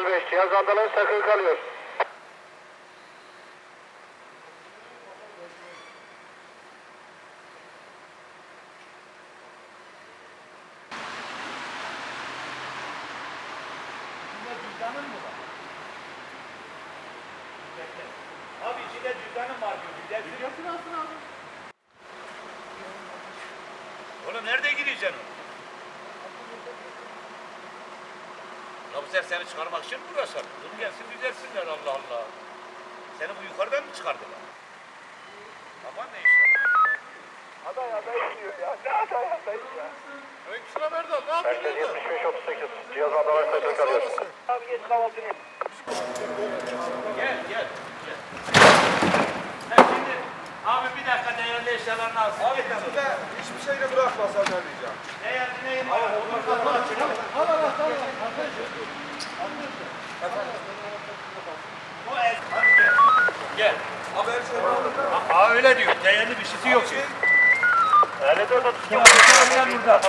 35 cihaz andalan sakın kalıyor. Cüzdanın mı var? Bekle. Abi içinde cüzdanın var diyor. Biliyorsun alsın abi. Oğlum nerede gireceksin? Sefer seni çıkarmak için mi uğraşalım? Dur gelsin düzelsinler Allah Allah. Seni bu yukarıdan mı çıkardılar? Baban ne işte? Aday aday diyor ya. Ne aday aday ya? Öyküsüne Erdal ne Merkez 75 38 cihaz andalan sakın kalıyor. Abi geç kahvaltını. Gel gel. gel. Ha, şimdi abi bir dakika değerli eşyalarını alsın. Abi Size hiçbir şeyle bırakmasan ne diyeceğim? Değerli neyin var? Onu kapalı açalım. Bu el. Hadi gel. Gel. Var. Aa öyle diyor. Değerli bir şeysi yok. Şey, 54 32 Gel burada.